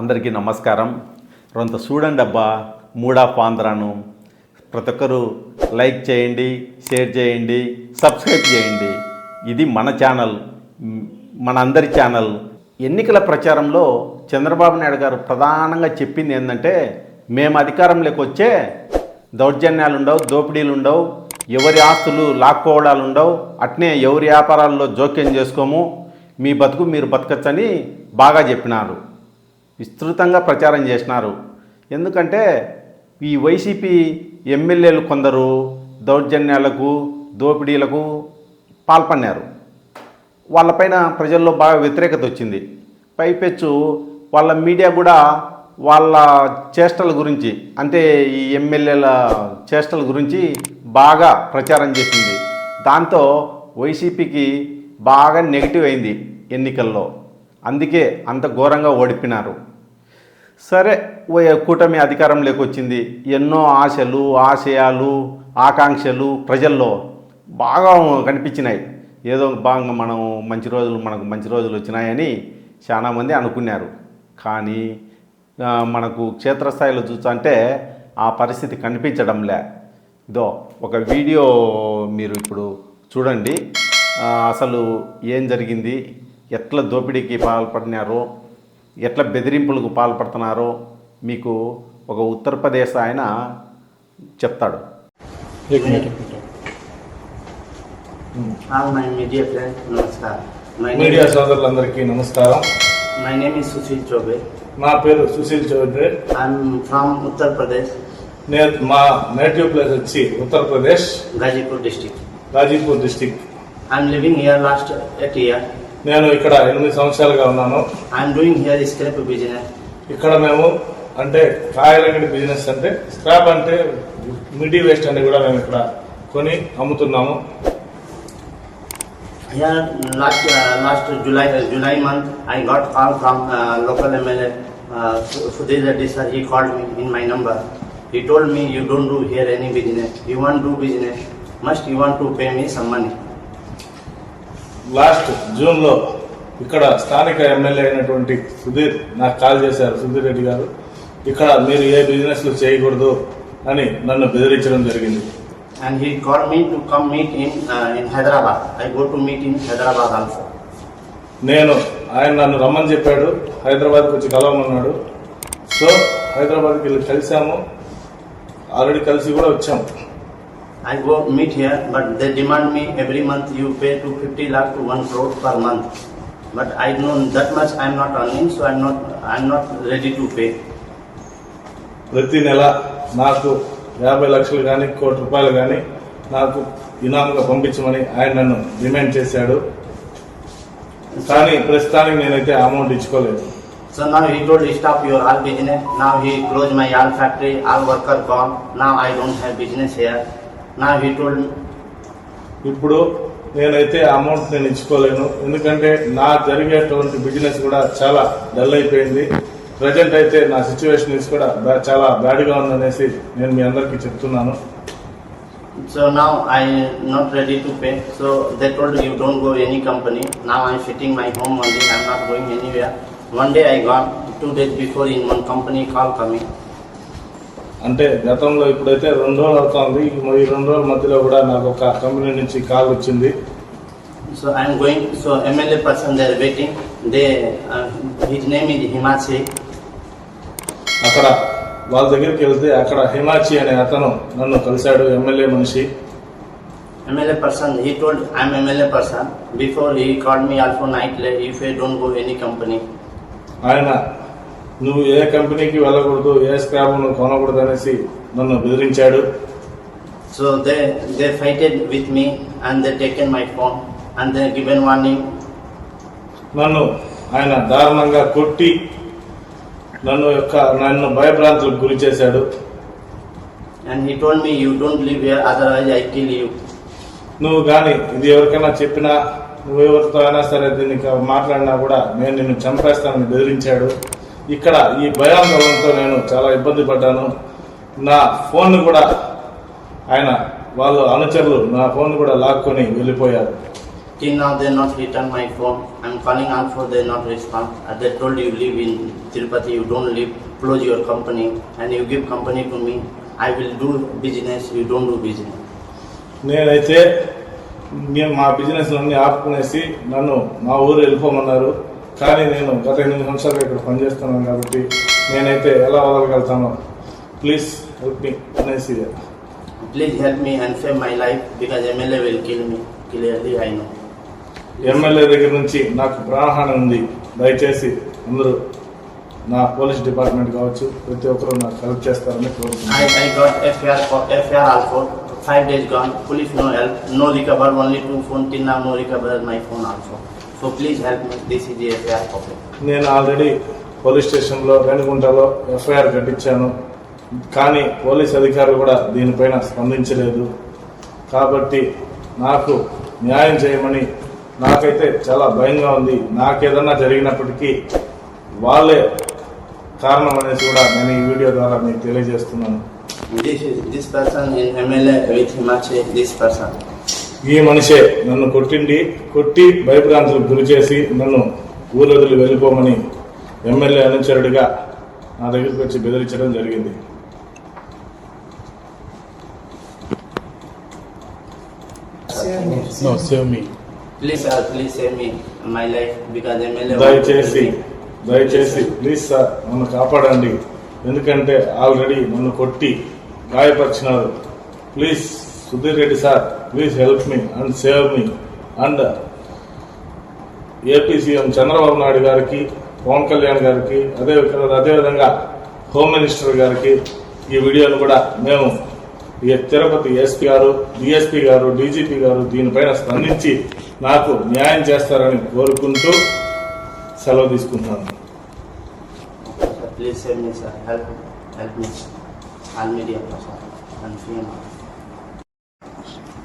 అందరికీ నమస్కారం. రొంత చూడండి అబ్బా మూడా ఆంధ్రాను. ప్రతి ఒక్కరు లైక్ చేయండి షేర్ చేయండి సబ్స్క్రైబ్ చేయండి. ఇది మన ఛానల్ మన అందరి ఛానల్. ఎన్నికల ప్రచారంలో చంద్రబాబు నాయుడు గారు ప్రధానంగా చెప్పింది ఏంటంటే మేము అధికారంలోకి వచ్చే దౌర్జన్యాలు ఉండవు దోపిడీలు ఉండవు ఎవరి ఆస్తులు లాక్కోవడాలు ఉండవు అట్నే ఎవరి వ్యాపారాల్లో జోక్యం చేసుకోము మీ బతుకు మీరు బతకచ్చని బాగా చెప్పినారు. విస్తృతంగా ప్రచారం చేసినారు. ఎందుకంటే ఈ వైసీపీ ఎమ్మెల్యేలు కొందరు దౌర్జన్యాలకు దోపిడీలకు పాల్పన్నారు వాళ్ళపైన ప్రజల్లో బాగా వ్యతిరేకత వచ్చింది. పైపెచ్చు వాళ్ళ మీడియా కూడా వాళ్ళ చేష్టల గురించి అంటే ఈ ఎమ్మెల్యేల చేష్టల గురించి బాగా ప్రచారం చేసింది. దాంతో వైసీపీకి బాగా నెగిటివ్ అయింది ఎన్నికల్లో. అందుకే అంత ఘోరంగా ఓడిపినారు. సరే ఓ కూటమి అధికారంలోకి వచ్చింది ఎన్నో ఆశలు ఆశయాలు ఆకాంక్షలు ప్రజల్లో బాగా కనిపించినాయి. ఏదో బాగా మనం మంచి రోజులు మనకు మంచి రోజులు వచ్చినాయని చాలామంది అనుకున్నారు. కానీ మనకు క్షేత్రస్థాయిలో చూస్తుంటే ఆ పరిస్థితి కనిపించడంలే ఇదో ఒక వీడియో మీరు ఇప్పుడు చూడండి. అసలు ఏం జరిగింది? ఎట్లా దోపిడీకి పాల్పడినారో ఎట్లా బెదిరింపులకు పాల్పడుతున్నారో మీకు ఒక ఉత్తరప్రదేశ్ ఆయన చెప్తాడు. మీడియా సోదరులందరికీ నమస్కారం. My name is Sushil Choubey నా పేరు సుశీల్ చౌబే ఐఎమ్ ఫ్రమ్ ఉత్తరప్రదేశ్ నేను మా నేటివ్ ప్లేస్ వచ్చి Uttar Pradesh Ghazipur district Ghazipur district I'm living year last eight year నేను ఇక్కడ ఎనిమిది సంవత్సరాలుగా ఉన్నాను. ఐఎమ్ డూయింగ్ హియర్ ఈ స్క్రాప్ బిజినెస్ ఇక్కడ మేము అంటే కాయల బిజినెస్ అంటే స్క్రాప్ అంటే మిడి వేస్ట్ అని కూడా మేము ఇక్కడ కొని అమ్ముతున్నాము. అయ్యా last last July July month I got call from local MLA Sudhir Reddy sir he call me in my number he told me you don't do here any business you want do business must you want to pay me some money last జూన్లో ఇక్కడ స్థానిక MLA అయినటువంటి సుధీర్ నాకు call చేశారు సుధీర్ రెడ్డి గారు. ఇక్కడ మీరు ఏ business చేయకూడదు అని నన్ను బెదిరించడం జరిగింది. And he called me to come meet him uh, in Hyderabad. I go to meet in Hyderabad also. నేను ఆయన నన్ను రమ్మని చెప్పాడు హైదరాబాద్కి వచ్చి కలవమన్నాడు. సో హైదరాబాద్కి వెళ్ళి కలిసాము. ఆల్రెడీ కలిసి కూడా వచ్చాం I go meet here, but they demand me every month you pay to 50 lakh to 1 crore per month. But I know that much I am not earning, so I am not I am not ready to pay. ప్రతి నెల నాకు యాభై లక్షలు కానీ కోటి రూపాయలు కానీ నాకు ఇనాముగా పంపించమని ఆయన నన్ను డిమాండ్ చేశాడు కానీ ప్రస్తుతానికి నేనైతే అమౌంట్ ఇచ్చుకోలేదు So now he told stop your all business. Now he closed my all factory, all worker gone. Now I don't have business here. నా హీ టోల్డ్ ఇప్పుడు నేనైతే అమౌంట్ నేను ఇచ్చుకోలేను. ఎందుకంటే నా జరిగేటువంటి బిజినెస్ కూడా చాలా డల్ అయిపోయింది. ప్రజెంట్ అయితే నా సిచ్యువేషన్ కూడా చాలా బ్యాడ్గా ఉందనేసి నేను మీ అందరికీ చెప్తున్నాను. సో నా I not ready to pay so that wall you don't go any company నా ఐ ఫిట్టింగ్ మై హోమ్ అండి I'm not going any way one day I gone two days before in one company call coming అంటే గతంలో ఇప్పుడైతే రెండు రోజులు అవుతుంది. ఈ రెండు రోజుల మధ్యలో కూడా నాకు ఒక కంపెనీ నుంచి కాల్ వచ్చింది. So I'm going so MLA person they are waiting they his name is హిమాచి అక్కడ వాళ్ళ దగ్గరికి వెళ్తే అక్కడ హిమాచి అనే అతను నన్ను కలిశాడు ఎమ్మెల్యే మనిషి. MLA person he told I'm MLA person before he called me all night లే if I don't go any company ఆయన నువ్వు ఏ కంపెనీకి వెళ్ళకూడదు ఏ స్క్రాప్ నువ్వు కొనకూడదు అనేసి నన్ను బెదిరించాడు So they they fighted with me and they taken my phone and they given warning. నన్ను ఆయన దారుణంగా కొట్టి నన్ను యొక్క నన్ను భయభ్రాంతులకు గురి చేశాడు And he told me you don't live here otherwise I kill you. నువ్వు కానీ ఇది ఎవరికైనా చెప్పినా నువ్వు ఎవరితో అయినా సరే దీనికి మాట్లాడినా కూడా నేను నిన్ను చంపేస్తానని బెదిరించాడు ఇక్కడ ఈ భయాందోళనతో నేను చాలా ఇబ్బంది పడ్డాను నా ఫోన్ కూడా ఆయన వాళ్ళు అనుచరులు నా ఫోన్ కూడా లాక్కొని వెళ్ళిపోయారు Till now they not return my phone. I'm calling also they not respond. Uh, They told you live in Tirupati, you don't live, close your company and you give company to me. I will do business, you don't do business. నేనైతే నేను మా business అన్ని ఆపుకునేసి నన్ను మా ఊరు వెళ్ళిపోమన్నారు కానీ నేను గత ఎనిమిది నిమిషాలుగా ఇక్కడ పనిచేస్తున్నాను కాబట్టి నేనైతే ఎలా వదలగలుగుతాను ప్లీజ్ హెల్ప్ మీ అనేసి please help me and save my life because MLA will kill me clearly I MLA దగ్గర నుంచి నాకు ప్రాణహాని ఉంది. దయచేసి అందరూ నా పోలీస్ డిపార్ట్మెంట్ కావచ్చు ప్రతి ఒక్కరూ నాకు హెల్ప్ చేస్తారని కోరుతున్నాను I I got FIR five days gone police no help no recover only two phone తిన్నా no recover my phone also Is the FIR copy. నేను ఆల్రెడీ పోలీస్ స్టేషన్లో రేణిగుంటలో ఎఫ్ఐఆర్ కట్టించాను కానీ పోలీస్ అధికారులు కూడా దీనిపైన స్పందించలేదు కాబట్టి నాకు న్యాయం చేయమని నాకైతే చాలా భయంగా ఉంది నాకేదన్నా జరిగినప్పటికీ వాళ్ళే కారణం అనేసి కూడా నేను ఈ వీడియో ద్వారా మీకు తెలియజేస్తున్నాను This is this person in MLA with. This person. ఈ మనిషే నన్ను కొట్టిండి కొట్టి భయభ్రాంతులకు గురి చేసి నన్ను ఊరొదిలి వెళ్ళిపోమని ఎమ్మెల్యే అనుచరుడిగా నా దగ్గరికి వచ్చి బెదిరించడం జరిగింది No, save me. Please, please save me my life because MLA. want to దయచేసి. దయచేసి ప్లీజ్ సార్ నన్ను కాపాడండి ఎందుకంటే ఆల్రెడీ నన్ను కొట్టి గాయపరిచినారు please Sudhir Reddy sir please help me and save me and AP CM Chandrababu Naidu గారికి పవన్ కళ్యాణ్ గారికి అదే అదేవిధంగా హోమ్ మినిస్టర్ గారికి ఈ వీడియోను కూడా మేము ఈ తిరుపతి ఎస్పీ గారు డిఎస్పీ గారు డీజీపీ గారు దీనిపైన స్పందించి నాకు న్యాయం చేస్తారని కోరుకుంటూ సెలవు తీసుకుంటున్నాను Sir, please save me, help Help, help me. All media person.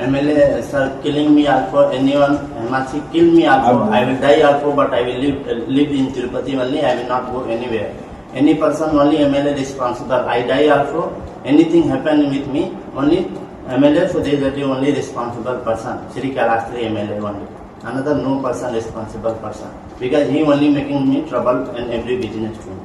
And free now. MLA, sir, killing me also. Anyone, Himachi, kill me also. Abu. I will die also, but I will live, live in Tirupati only. I will not go anywhere. Any person only MLA responsible. I die also. Anything happen with me, only MLA, so there is the only responsible person. Sri Kalastri MLA only. Another no person responsible person. Because he only making me trouble in every business too.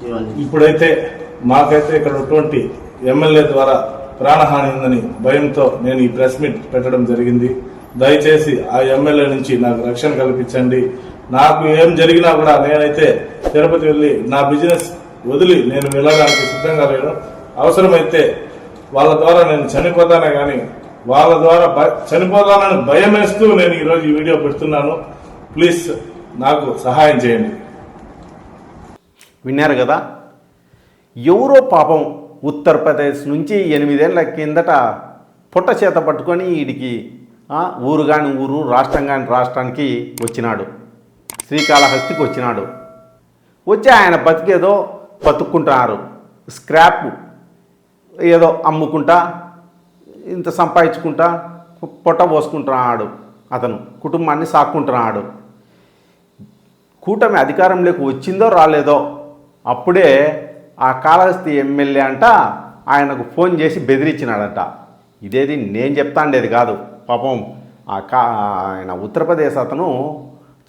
He only. ఇప్పుడైతే మాకైతే ఇక్కడ ఉన్నటువంటి MLA ద్వారా ప్రాణహాని ఉందని భయంతో నేను ఈ ప్రెస్ మీట్ పెట్టడం జరిగింది. దయచేసి ఆ ఎమ్మెల్యే నుంచి నాకు రక్షణ కల్పించండి. నాకు ఏం జరిగినా కూడా నేనైతే తిరుపతి వెళ్ళి నా బిజినెస్ వదిలి నేను వెళ్ళడానికి సిద్ధంగా లేను. అవసరమైతే వాళ్ళ ద్వారా నేను చనిపోతానే కానీ వాళ్ళ ద్వారా చనిపోతానని భయం వేస్తూ నేను ఈరోజు ఈ వీడియో పెడుతున్నాను. ప్లీజ్ నాకు సహాయం చేయండి. విన్నారు కదా? ఎవరో పాపం ఉత్తరప్రదేశ్ నుంచి ఎనిమిదేళ్ళ కిందట పుట్ట చేత పట్టుకొని వీడికి ఊరు కాని ఊరు రాష్ట్రం కాని రాష్ట్రానికి వచ్చినాడు. శ్రీకాళహస్తికి వచ్చినాడు. వచ్చి ఆయన బతికేదో బతుక్కుంటున్నారు. స్క్రాప్ ఏదో అమ్ముకుంటా ఇంత సంపాదించుకుంటా పొట్ట పోసుకుంటున్నాడు అతను కుటుంబాన్ని సాక్కుంటున్నాడు. కూటమి అధికారంలోకి వచ్చిందో రాలేదో అప్పుడే ఆ కాళహస్తి ఎమ్మెల్యే అంట ఆయనకు ఫోన్ చేసి బెదిరించినాడట ఇదేది నేను చెప్తాండేది కాదు పాపం ఆ కా ఆయన ఉత్తరప్రదేశ్ అతను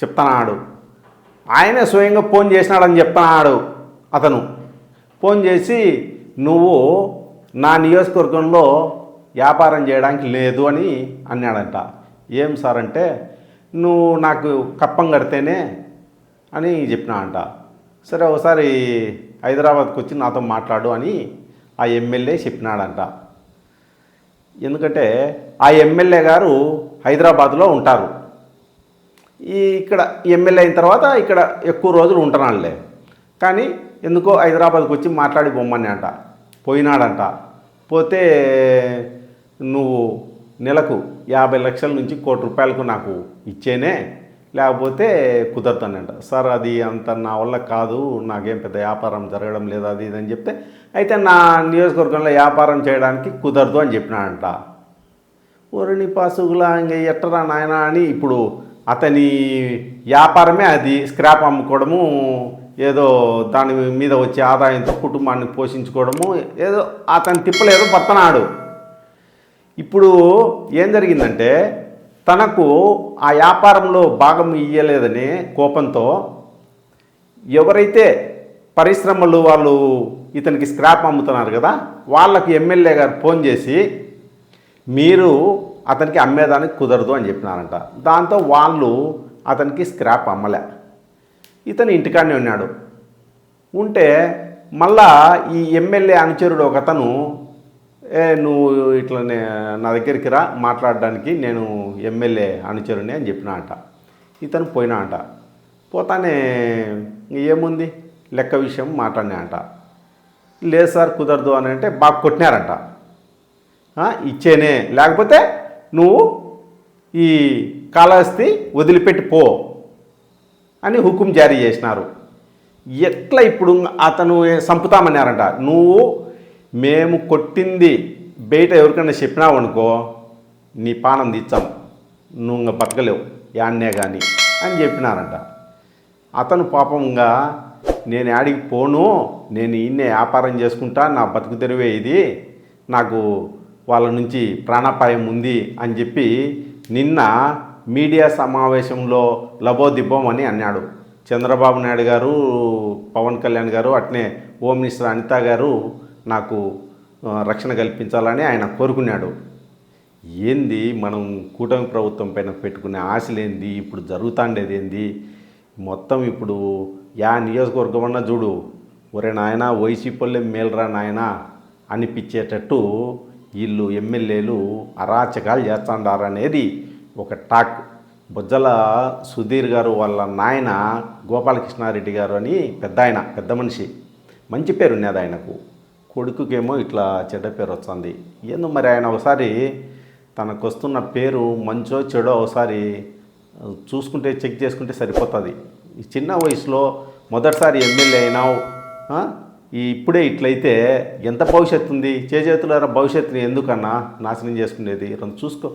చెప్తున్నాడు. ఆయనే స్వయంగా ఫోన్ చేసినాడని చెప్తున్నాడు అతను. ఫోన్ చేసి నువ్వు నా నియోజకవర్గంలో వ్యాపారం చేయడానికి లేదు అని అన్నాడంట. ఏం సార్ అంటే నువ్వు నాకు కప్పం కడితేనే అని చెప్పినా అంట సరే ఒకసారి హైదరాబాద్కి వచ్చి నాతో మాట్లాడు అని ఆ ఎమ్మెల్యే చెప్పినాడంట. ఎందుకంటే ఆ ఎమ్మెల్యే గారు హైదరాబాద్లో ఉంటారు. ఈ ఇక్కడ ఎమ్మెల్యే అయిన తర్వాత ఇక్కడ ఎక్కువ రోజులు ఉంటున్నాడులే కానీ ఎందుకో హైదరాబాద్కి వచ్చి మాట్లాడి బొమ్మని అంట. పోయినాడంట. పోతే నువ్వు నెలకు యాభై లక్షల నుంచి కోటి రూపాయలకు నాకు ఇచ్చేనే లేకపోతే కుదరతానంట సార్ అది అంత నా వల్ల కాదు నాకేం పెద్ద వ్యాపారం జరగడం లేదు అది ఇది అని చెప్తే అయితే నా నియోజకవర్గంలో వ్యాపారం చేయడానికి కుదరదు అని చెప్పినాడంట. ఓరిని పాసుగులా ఇంక ఎట్టరా నాయన అని ఇప్పుడు అతని వ్యాపారమే అది. స్క్రాప్ అమ్ముకోవడము ఏదో దాని మీద వచ్చే ఆదాయంతో కుటుంబాన్ని పోషించుకోవడము ఏదో అతని తిప్పలేదో పత్తనాడు ఇప్పుడు ఏం జరిగిందంటే తనకు ఆ వ్యాపారంలో భాగం ఇయ్యలేదని కోపంతో ఎవరైతే పరిశ్రమలు వాళ్ళు ఇతనికి స్క్రాప్ అమ్ముతున్నారు కదా వాళ్ళకి ఎమ్మెల్యే గారు ఫోన్ చేసి మీరు అతనికి అమ్మేదానికి కుదరదు అని చెప్పినారంట. దాంతో వాళ్ళు అతనికి స్క్రాప్ అమ్మలే. ఇతను ఇంటికాడనే ఉన్నాడు. ఉంటే మళ్ళా ఈ ఎమ్మెల్యే అనుచరుడు ఒక అతను ఏ నువ్వు ఇట్లా నే- నా దగ్గరికి రా మాట్లాడడానికి నేను ఎమ్మెల్యే అనుచరుని అని చెప్పిన అంట. ఇతను పోయినా అంట. పోతానే ఏముంది? లెక్క విషయం మాట్లాడినా అంట. లేదు సార్ కుదరదు అని అంటే బాగా కొట్టినారంట. ఇచ్చేనే. లేకపోతే నువ్వు ఈ కాళహస్తి వదిలిపెట్టి పో అని హుకుం జారీ చేసినారు. ఎట్లా ఇప్పుడు అతను సంపుతామన్నారంట. నువ్వు మేము కొట్టింది బయట ఎవరికైనా చెప్పినావు అనుకో నీ పానం తీచ్చాం నువ్వు ఇంకా బతకలేవు యాన్నే కానీ అని చెప్పినారంట. అతను పాపంగా నేను యాడికి పోను నేను ఇన్నే వ్యాపారం చేసుకుంటా నా బతుకు తెరివే ఇది నాకు వాళ్ళ నుంచి ప్రాణాపాయం ఉంది అని చెప్పి నిన్న మీడియా సమావేశంలో లబోదిబ్బం అని అన్నాడు. చంద్రబాబు నాయుడు గారు పవన్ కళ్యాణ్ గారు అట్నే హోమ్ మినిస్టర్ అనిత గారు నాకు రక్షణ కల్పించాలని ఆయన కోరుకున్నాడు. ఏంది మనం కూటమి ప్రభుత్వం పైన పెట్టుకునే ఆశలేంది? ఇప్పుడు జరుగుతాండేది ఏంది? మొత్తం ఇప్పుడు యా నియోజకవర్గం అన్నా చూడు ఒరే నాయన వైసీపీలే మేలరా నాయన అనిపించేటట్టు వీళ్ళు ఎమ్మెల్యేలు అరాచకాలు చేస్తాండారనేది ఒక టాక్. బుజ్జల సుధీర్ గారు వాళ్ళ నాయన గోపాలకృష్ణారెడ్డి గారు అని పెద్ద ఆయన పెద్ద మనిషి. మంచి పేరు ఉన్నది ఆయనకు. కొడుకుకేమో ఇట్లా చెడ్డ పేరు వస్తుంది. ఏందో మరి ఆయన ఒకసారి తనకు వస్తున్న పేరు మంచో చెడో ఒకసారి చూసుకుంటే చెక్ చేసుకుంటే సరిపోతుంది. ఈ చిన్న వయసులో మొదటిసారి ఎమ్మెల్యే అయినావు ఈ ఇప్పుడే ఇట్లయితే ఎంత భవిష్యత్తు ఉంది? చేజేతులారా భవిష్యత్తుని ఎందుకన్నా నాశనం చేసుకునేది? రెండు చూసుకో.